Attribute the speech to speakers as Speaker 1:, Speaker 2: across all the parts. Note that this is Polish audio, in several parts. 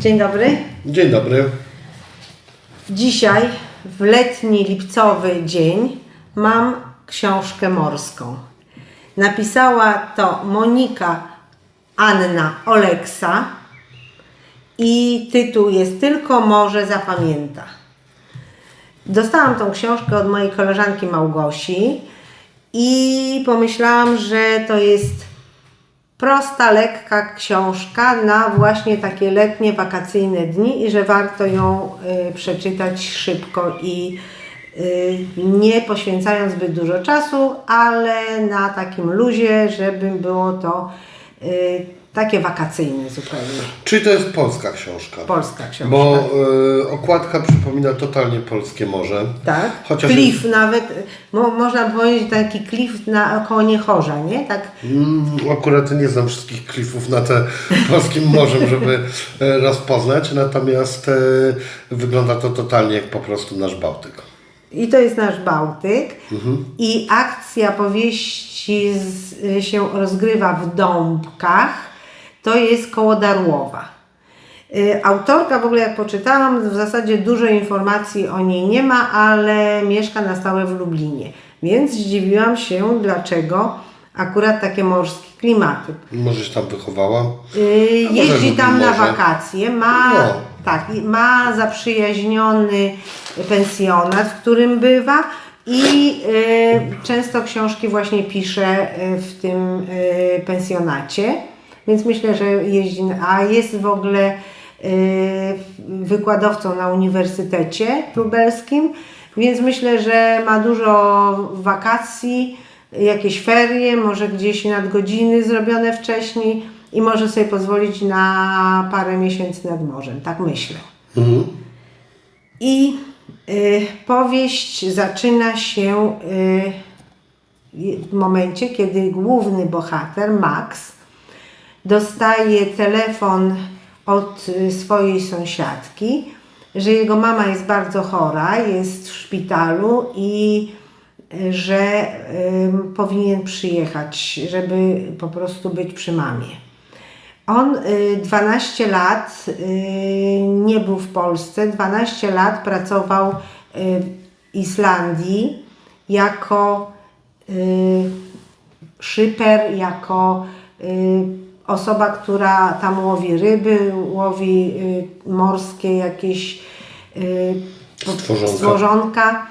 Speaker 1: Dzień dobry.
Speaker 2: Dzień dobry.
Speaker 1: Dzisiaj, w letni lipcowy dzień, mam książkę morską. Napisała to Monika Anna Oleksa i tytuł jest Tylko morze zapamięta. Dostałam tą książkę od mojej koleżanki Małgosi i pomyślałam, że to jest prosta, lekka książka na właśnie takie letnie, wakacyjne dni i że warto ją y, przeczytać szybko i y, nie poświęcając zbyt dużo czasu, ale na takim luzie, żeby było to y, takie wakacyjne zupełnie.
Speaker 2: Czyli to jest polska książka?
Speaker 1: Polska książka.
Speaker 2: Bo y, okładka przypomina totalnie polskie morze.
Speaker 1: Tak?
Speaker 2: Chociaż
Speaker 1: Klif nawet, mo, można powiedzieć taki klif na około Niechorza, nie? Tak?
Speaker 2: Mm, akurat nie znam wszystkich klifów na te polskim morzem, żeby e, rozpoznać, natomiast e, wygląda to totalnie jak po prostu nasz Bałtyk.
Speaker 1: I to jest nasz Bałtyk. I akcja powieści z, się rozgrywa w Dąbkach. To jest koło Darłowa. Y, Autorka w ogóle jak poczytałam, w zasadzie dużo informacji o niej nie ma, ale mieszka na stałe w Lublinie. Więc zdziwiłam się, dlaczego akurat takie morskie klimaty.
Speaker 2: Może się tam wychowała?
Speaker 1: Y,
Speaker 2: może
Speaker 1: Jeździ tam na wakacje, ma,
Speaker 2: No.
Speaker 1: tak, ma zaprzyjaźniony pensjonat, w którym bywa i y, często książki właśnie pisze y, w tym y, pensjonacie, więc myślę, że jeździ, a jest w ogóle y, wykładowcą na Uniwersytecie Lubelskim, więc myślę, że ma dużo wakacji, jakieś ferie, może gdzieś nadgodziny zrobione wcześniej i może sobie pozwolić na parę miesięcy nad morzem, tak myślę.
Speaker 2: Mhm.
Speaker 1: I y, powieść zaczyna się y, w momencie, kiedy główny bohater, Max, dostaje telefon od y, swojej sąsiadki, że jego mama jest bardzo chora, jest w szpitalu i y, że ym, powinien przyjechać, żeby po prostu być przy mamie. On y, 12 lat y, nie był w Polsce, 12 lat pracował y, w Islandii jako y, szyper, jako y, osoba, która tam łowi ryby, łowi y, morskie jakieś y,
Speaker 2: Stworzonka.
Speaker 1: stworzonka.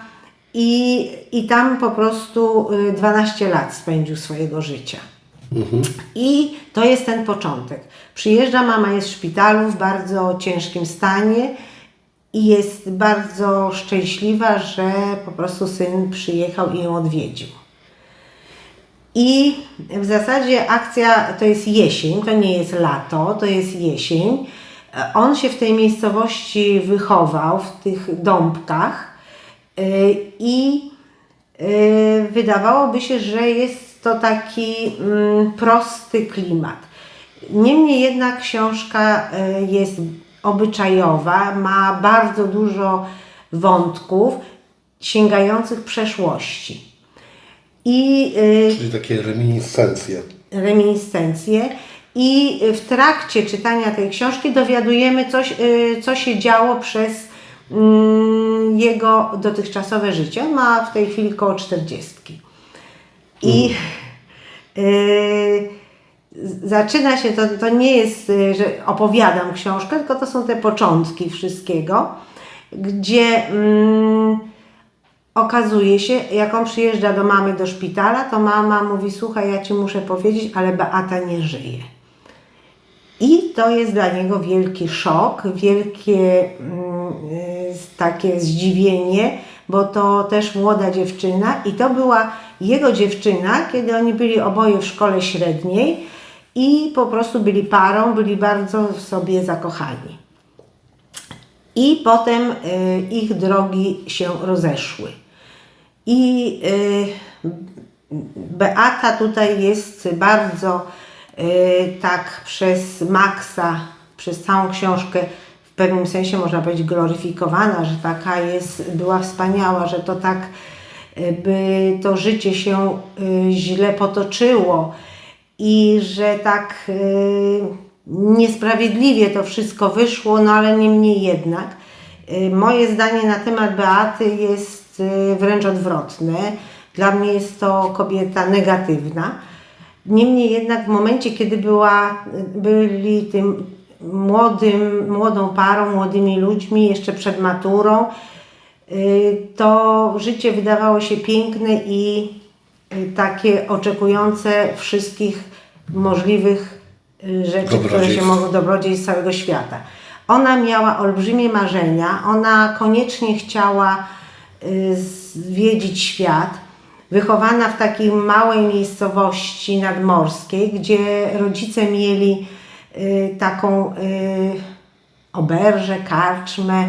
Speaker 1: I, I tam po prostu y, 12 lat spędził swojego życia. I to jest ten początek. Przyjeżdża, mama jest w szpitalu w bardzo ciężkim stanie i jest bardzo szczęśliwa, że po prostu syn przyjechał i ją odwiedził. I w zasadzie akcja to jest jesień, to nie jest lato, to jest jesień. On się w tej miejscowości wychował, w tych dąbkach y, i y, wydawałoby się, że jest to taki mm, prosty klimat. Niemniej jednak książka y, jest obyczajowa, ma bardzo dużo wątków sięgających przeszłości. I y,
Speaker 2: Czyli takie reminiscencje.
Speaker 1: reminiscencje i w trakcie czytania tej książki dowiadujemy coś, y, co się działo przez mm, jego dotychczasowe życie. On ma w tej chwili koło 40. I y, zaczyna się, to, to nie jest, że opowiadam książkę, tylko to są te początki wszystkiego, gdzie mm, okazuje się, jak on przyjeżdża do mamy do szpitala, to mama mówi, słuchaj, ja Ci muszę powiedzieć, ale Beata nie żyje. I to jest dla niego wielki szok, wielkie mm, y, takie zdziwienie, bo to też młoda dziewczyna i to była jego dziewczyna, kiedy oni byli oboje w szkole średniej i po prostu byli parą, byli bardzo w sobie zakochani. I potem y, ich drogi się rozeszły. I y, Beata tutaj jest bardzo y, tak przez Maxa, przez całą książkę w pewnym sensie można powiedzieć gloryfikowana, że taka jest, była wspaniała, że to tak y, by to życie się źle potoczyło i że tak niesprawiedliwie to wszystko wyszło, no ale niemniej jednak. Moje zdanie na temat Beaty jest y, wręcz odwrotne. Dla mnie jest to kobieta negatywna. Niemniej jednak w momencie, kiedy była, byli tym młodym, młodą parą, młodymi ludźmi, jeszcze przed maturą, y, to życie wydawało się piękne i y, takie oczekujące wszystkich możliwych y, rzeczy, które się mogą dobrodziejstw całego świata. Ona miała olbrzymie marzenia, ona koniecznie chciała y, zwiedzić świat. Wychowana w takiej małej miejscowości nadmorskiej, gdzie rodzice mieli y, taką y, oberżę, karczmę,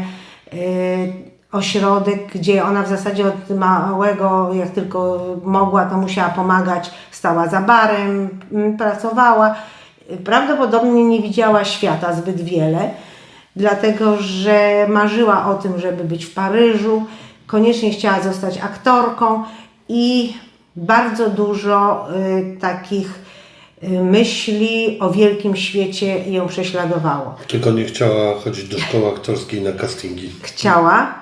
Speaker 1: y, ośrodek, gdzie ona w zasadzie od małego, jak tylko mogła, to musiała pomagać, stała za barem, m, pracowała. Prawdopodobnie nie widziała świata zbyt wiele, dlatego że marzyła o tym, żeby być w Paryżu, koniecznie chciała zostać aktorką i bardzo dużo y, takich y, myśli o wielkim świecie ją prześladowało.
Speaker 2: Tylko nie chciała chodzić do szkoły aktorskiej na castingi.
Speaker 1: Chciała,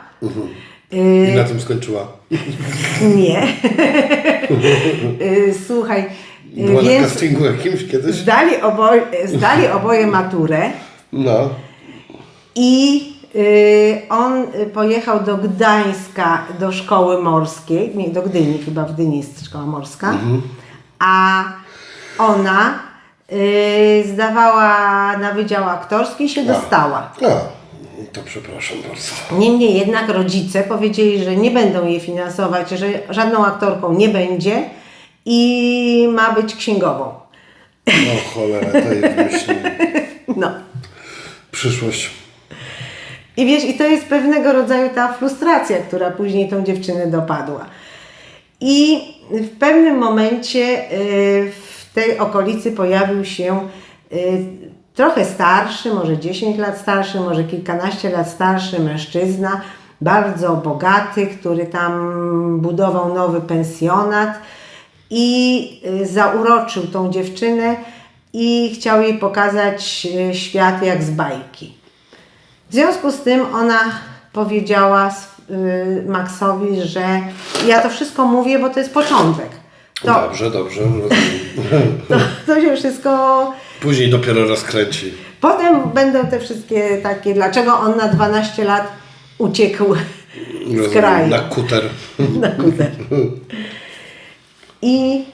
Speaker 2: I na tym skończyła.
Speaker 1: nie. Y, Słuchaj, y,
Speaker 2: Była na
Speaker 1: więc
Speaker 2: castingu jakimś kiedyś?
Speaker 1: zdali oboje, zdali oboje maturę.
Speaker 2: No.
Speaker 1: I y, on y, pojechał do Gdańska do szkoły morskiej, nie, do Gdyni, chyba w Gdyni jest szkoła morska, a ona y, zdawała na wydział aktorski i się dostała.
Speaker 2: A, to przepraszam bardzo.
Speaker 1: Niemniej jednak rodzice powiedzieli, że nie będą jej finansować, że żadną aktorką nie będzie i ma być księgową.
Speaker 2: O cholera, tej myśli.
Speaker 1: No.
Speaker 2: Przyszłość.
Speaker 1: I wiesz, i to jest pewnego rodzaju ta frustracja, która później tą dziewczynę dopadła. I w pewnym momencie y, w tej okolicy pojawił się y, trochę starszy, może 10 lat starszy, może kilkanaście lat starszy mężczyzna, bardzo bogaty, który tam budował nowy pensjonat i y, zauroczył tą dziewczynę i chciał jej pokazać świat jak z bajki. W związku z tym ona powiedziała y, Maxowi, że ja to wszystko mówię, bo to jest początek. To,
Speaker 2: Dobrze, dobrze,
Speaker 1: to, to się wszystko.
Speaker 2: Później dopiero rozkręci.
Speaker 1: Potem będą te wszystkie takie, dlaczego on na 12 lat uciekł z kraju.
Speaker 2: Na kuter.
Speaker 1: na kuter. I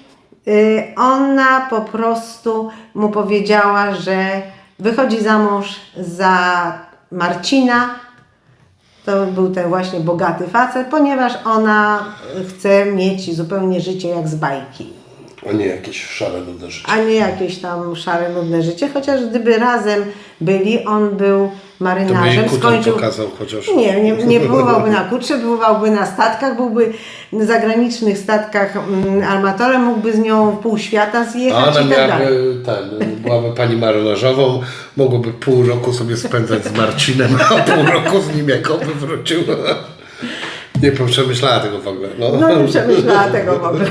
Speaker 1: y, ona po prostu mu powiedziała, że wychodzi za mąż za Marcina. To był ten właśnie bogaty facet, ponieważ ona chce mieć zupełnie życie jak z bajki,
Speaker 2: A nie jakieś szare nudne życie.
Speaker 1: a nie jakieś tam szare, nudne życie. Chociaż gdyby razem byli, on był
Speaker 2: To by
Speaker 1: marynarzem, skończył,
Speaker 2: pokazał chociaż.
Speaker 1: nie, nie, nie pływałby na kutrze, pływałby na statkach, byłby na zagranicznych statkach mm, armatorem, mógłby z nią pół świata
Speaker 2: A
Speaker 1: zjechać
Speaker 2: ona
Speaker 1: i tak dalej.
Speaker 2: miałaby ten, byłaby pani marynarzową, mogłoby pół roku sobie spędzać z Marcinem, a pół roku z nim jak by wrócił. Nie przemyślała tego w ogóle. No.
Speaker 1: No nie przemyślała tego w ogóle.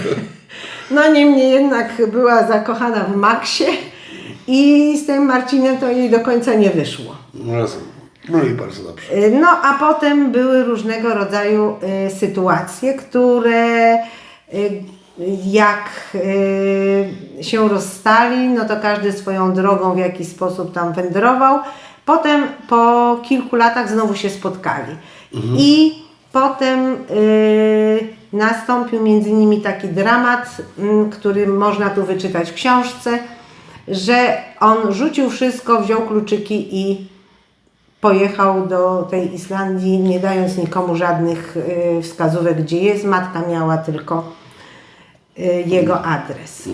Speaker 1: No niemniej jednak była zakochana w Maxie i z tym Marcinem to jej do końca nie wyszło.
Speaker 2: Rozumiem. No i bardzo dobrze.
Speaker 1: Y, No a potem były różnego rodzaju y, sytuacje, które y, jak y, się rozstali, no to każdy swoją drogą w jakiś sposób tam wędrował. Potem po kilku latach znowu się spotkali. I potem y, nastąpił między nimi taki dramat, mm, który można tu wyczytać w książce, że on rzucił wszystko, wziął kluczyki i pojechał do tej Islandii, nie dając nikomu żadnych y, wskazówek, gdzie jest. Matka miała tylko y, jego adres.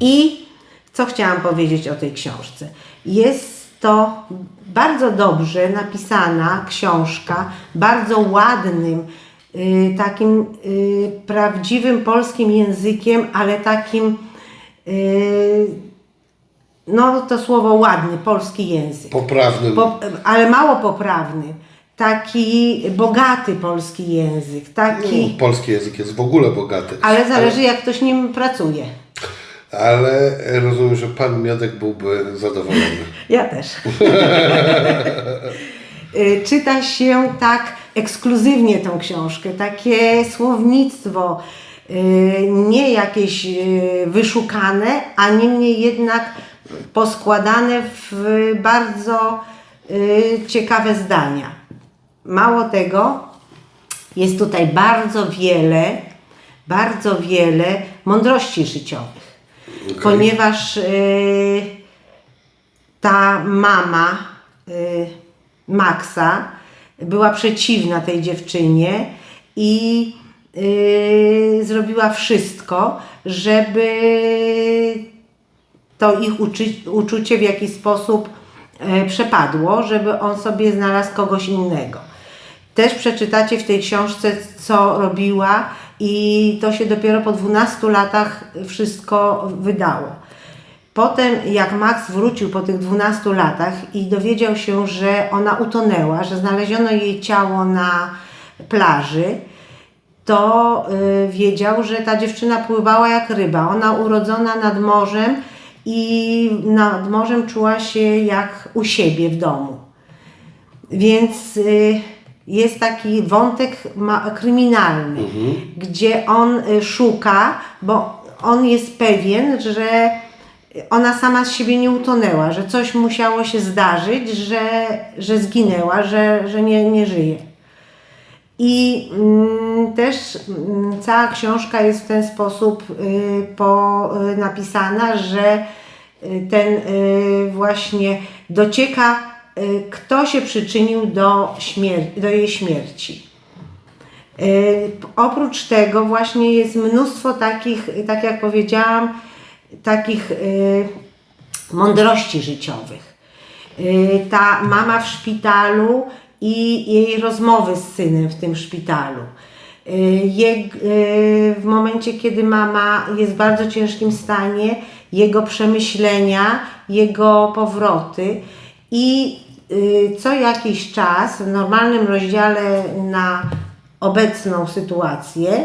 Speaker 1: I co chciałam powiedzieć o tej książce? Jest to bardzo dobrze napisana książka, bardzo ładnym, y, takim prawdziwym polskim językiem, ale takim, no to słowo ładny, polski język.
Speaker 2: Poprawnym.
Speaker 1: Po, ale mało poprawny. Taki bogaty polski język, taki,
Speaker 2: No, polski język jest w ogóle bogaty.
Speaker 1: ale zależy jak ktoś nim pracuje.
Speaker 2: Ale rozumiem, że pan Miodek byłby zadowolony.
Speaker 1: Ja też. Y, Czyta się tak ekskluzywnie tą książkę, takie słownictwo, nie jakieś y, wyszukane, a niemniej jednak poskładane w bardzo y, ciekawe zdania. Mało tego, jest tutaj bardzo wiele, bardzo wiele mądrości życiowych,
Speaker 2: Okej.
Speaker 1: ponieważ y, ta mama y, Maxa była przeciwna tej dziewczynie i y, zrobiła wszystko, żeby to ich uczy, uczucie w jakiś sposób e, przepadło, żeby on sobie znalazł kogoś innego. Też przeczytacie w tej książce, co robiła, i to się dopiero po 12 latach wszystko wydało. Potem, jak Max wrócił po tych 12 latach i dowiedział się, że ona utonęła, że znaleziono jej ciało na plaży, to y, wiedział, że ta dziewczyna pływała jak ryba. Ona urodzona nad morzem i nad morzem czuła się jak u siebie w domu. Więc y, jest taki wątek kryminalny, gdzie on y, szuka, bo on jest pewien, że ona sama z siebie nie utonęła, że coś musiało się zdarzyć, że, że zginęła, że, że nie, nie żyje. I mm, też mm, cała książka jest w ten sposób y, po, y, napisana, że y, ten właśnie docieka, kto się przyczynił do, śmier- do jej śmierci. Oprócz tego właśnie jest mnóstwo takich, tak jak powiedziałam, takich mądrości życiowych. Ta mama w szpitalu i jej rozmowy z synem w tym szpitalu. Y, y, w momencie, kiedy mama jest w bardzo ciężkim stanie, jego przemyślenia, jego powroty i y, co jakiś czas w normalnym rozdziale na obecną sytuację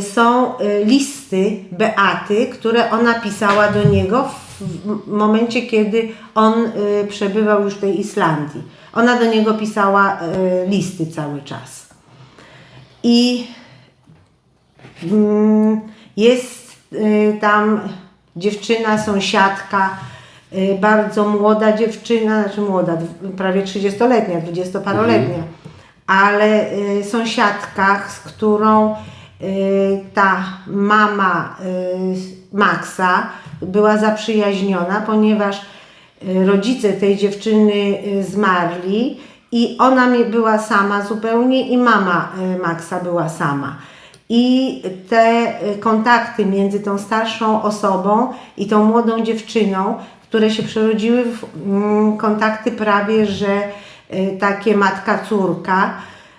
Speaker 1: są listy Beaty, które ona pisała do niego w momencie, kiedy on przebywał już w tej Islandii. Ona do niego pisała y, listy cały czas. I mm, jest y, tam dziewczyna, sąsiadka, y, bardzo młoda dziewczyna, znaczy młoda, prawie 30-letnia, 20-paroletnia, ale y, sąsiadka, z którą ta mama Maxa była zaprzyjaźniona, ponieważ rodzice tej dziewczyny y, zmarli i ona mi- była sama zupełnie i mama y, Maxa była sama. I te y, kontakty między tą starszą osobą i tą młodą dziewczyną, które się przerodziły w mm, kontakty prawie, że takie matka-córka,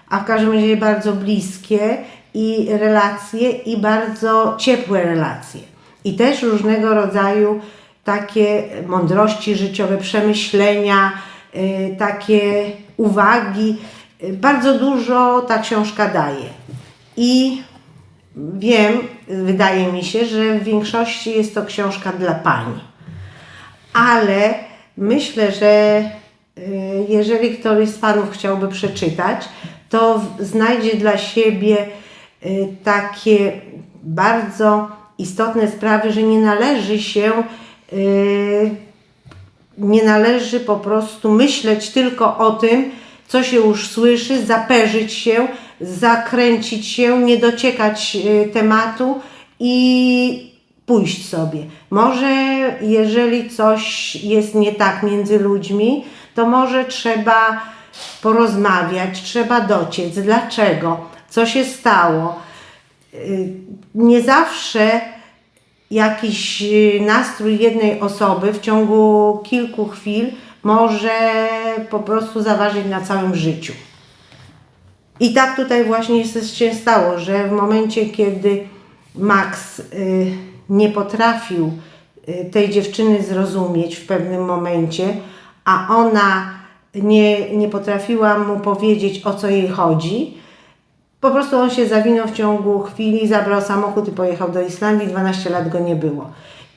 Speaker 1: a w każdym razie bardzo bliskie i relacje i bardzo ciepłe relacje. I też różnego rodzaju takie mądrości życiowe, przemyślenia, y, takie uwagi. Y, Bardzo dużo ta książka daje. I wiem, wydaje mi się, że w większości jest to książka dla pani. Ale myślę, że y, jeżeli któryś z panów chciałby przeczytać, to znajdzie dla siebie takie bardzo istotne sprawy, że nie należy się nie należy po prostu myśleć tylko o tym, co się już słyszy, zaperzyć się, zakręcić się, nie dociekać y, tematu i pójść sobie. Może jeżeli coś jest nie tak między ludźmi, to może trzeba porozmawiać, trzeba dociec, dlaczego, co się stało. Y, Nie zawsze jakiś y, nastrój jednej osoby w ciągu kilku chwil może po prostu zaważyć na całym życiu. I tak tutaj właśnie się- stało, że w momencie, kiedy Max y, nie potrafił y, tej dziewczyny zrozumieć w pewnym momencie, a ona nie, nie potrafiła mu powiedzieć, o co jej chodzi, po prostu on się zawinął w ciągu chwili, zabrał samochód i pojechał do Islandii. 12 lat go nie było.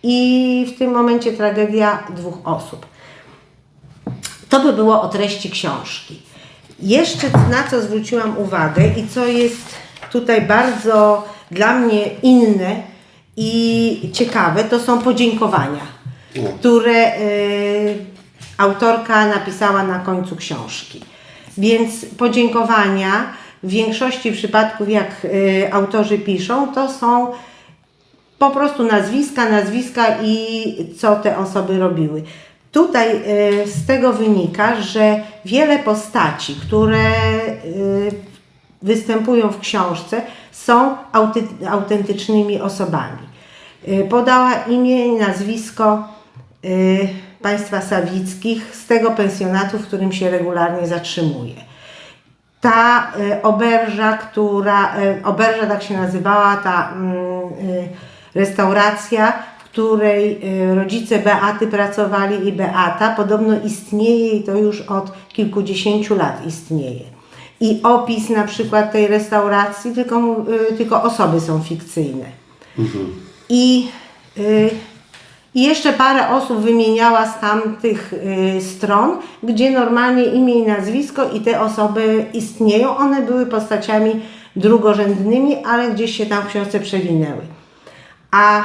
Speaker 1: i w tym momencie tragedia dwóch osób. To by było o treści książki. Jeszcze na co zwróciłam uwagę i co jest tutaj bardzo dla mnie inne i ciekawe, to są podziękowania, które y, autorka napisała na końcu książki. Więc podziękowania w większości przypadków, jak y, autorzy piszą, to są po prostu nazwiska, nazwiska i co te osoby robiły. Tutaj y, z tego wynika, że wiele postaci, które y, występują w książce, są autentycznymi osobami. Podała imię i nazwisko państwa Sawickich z tego pensjonatu, w którym się regularnie zatrzymuje ta y, oberża, która, y, oberża tak się nazywała, ta mm, y, restauracja, w której y, rodzice Beaty pracowali i Beata, podobno istnieje i to już od kilkudziesięciu lat istnieje. I opis na przykład tej restauracji, tylko, y, tylko osoby są fikcyjne. I y, i jeszcze parę osób wymieniała z tamtych y, stron, gdzie normalnie imię i nazwisko i te osoby istnieją. One były postaciami drugorzędnymi, ale gdzieś się tam w książce przewinęły. A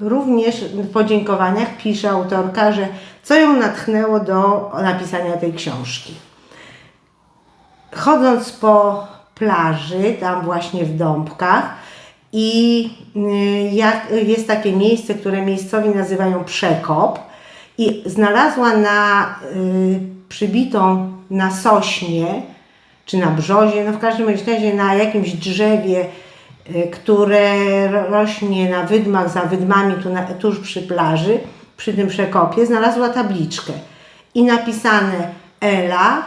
Speaker 1: również w podziękowaniach pisze autorka, że co ją natchnęło do napisania tej książki. Chodząc po plaży, tam właśnie w Dąbkach, i y, jak, jest takie miejsce, które miejscowi nazywają Przekop, i znalazła na y, przybitą na sośnie, czy na brzozie, no w każdym razie na jakimś drzewie, y, które ro- rośnie na wydmach, za wydmami tu na, tuż przy plaży, przy tym przekopie, znalazła tabliczkę. I napisane Ela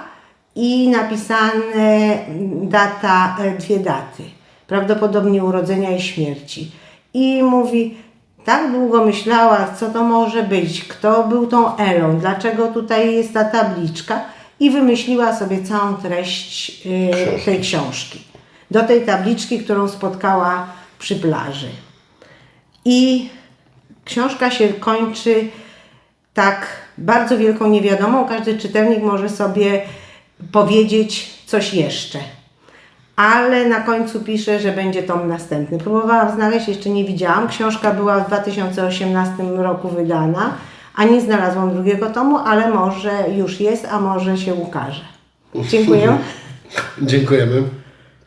Speaker 1: i napisane data, e, dwie daty, prawdopodobnie urodzenia i śmierci. I mówi, tak długo myślała, co to może być, kto był tą Elą, dlaczego tutaj jest ta tabliczka i wymyśliła sobie całą treść y, tej książki. Do tej tabliczki, którą spotkała przy plaży. I książka się kończy tak bardzo wielką niewiadomą. Każdy czytelnik może sobie powiedzieć coś jeszcze. Ale na końcu pisze, że będzie tom następny. Próbowałam znaleźć, jeszcze nie widziałam. Książka była w 2018 roku wydana, a nie znalazłam drugiego tomu, ale może już jest, a może się ukaże. Dziękuję.
Speaker 2: Dziękujemy.